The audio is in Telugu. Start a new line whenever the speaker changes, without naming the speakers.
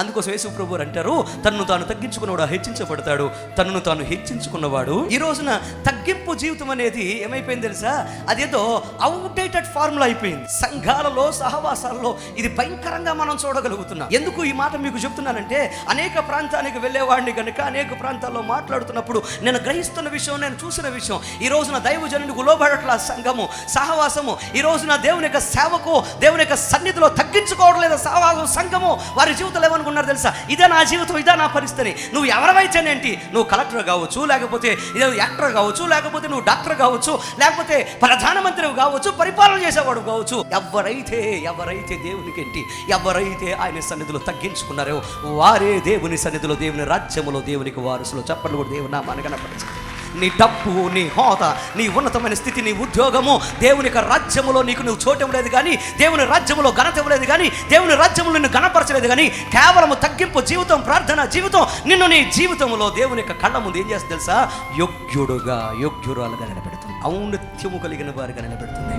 అందుకోసం యేసు ప్రభు అంటారు తనను తాను తగ్గించుకున్నవాడు హెచ్చించబడతాడు. తనను తాను హెచ్చించుకున్నవాడు. ఈ రోజున తగ్గింపు జీవితం అనేది ఏమైపోయింది తెలుసా? అదేదో అవుడేటెడ్ ఫార్ములా అయిపోయింది. సంఘాలలో సహవాసాలలో ఇది భయంకరంగా మనం చూడగలుగుతున్నాం. ఎందుకు ఈ మాట మీకు చెప్తున్నానంటే అనేక ప్రాంతానికి వెళ్ళేవాడిని కనుక అనేక ప్రాంతాల్లో మాట్లాడుతున్నప్పుడు నేను గ్రహిస్తున్న విషయం నేను చూసిన విషయం ఈ రోజున దైవజనుడికి లోబడట్ల సంఘము సహవాసము ఈ రోజున దేవుని యొక్క సేవకు దేవుని యొక్క సన్నిధిలో తగ్గించుకోవడం లేదా సహవాసం సంఘము వారి జీవితంలో ఏమనుకున్నారు తెలుసా? ఇదే నా జీవితం ఇదే నా పరిస్థితి. నువ్వు ఎవరైతేనేంటి నువ్వు కలెక్టర్ కావచ్చు లేకపోతే ఇదే యాక్టర్ కావచ్చు లేకపోతే నువ్వు డాక్టర్ కావచ్చు లేకపోతే ప్రధానమంత్రి కావచ్చు పరిపాలన చేసేవాడు కావచ్చు. ఎవరైతే ఎవరైతే దేవునికి ఏంటి ఎవరైతే ఆయన సన్నిధిలో తగ్గించుకున్నారో వారే దేవుని సన్నిధిలో దేవుని రాజ్యములో దేవునికి వారసులు. చెప్పండి కూడా దేవుని నామాన్ని కనపరచారు నీ డబ్బు నీ హోదా నీ ఉన్నతమైన స్థితి నీ ఉద్యోగము దేవుని యొక్క రాజ్యములో నీకు నువ్వు చోటు ఇవ్వలేదు కానీ దేవుని రాజ్యములో ఘనత ఇవ్వలేదు కానీ దేవుని రాజ్యములు నిన్ను గణపరచలేదు కానీ కేవలము తగ్గింపు జీవితం ప్రార్థన జీవితం నిన్ను నీ జీవితంలో దేవుని యొక్క కళ్ళ ముందు ఏం చేస్తుంది తెలుసా? యోగ్యుడుగా యోగ్యురాలుగా నిలబెడుతుంది. ఔన్నత్యము కలిగిన వారిగా నిలబెడుతుంది.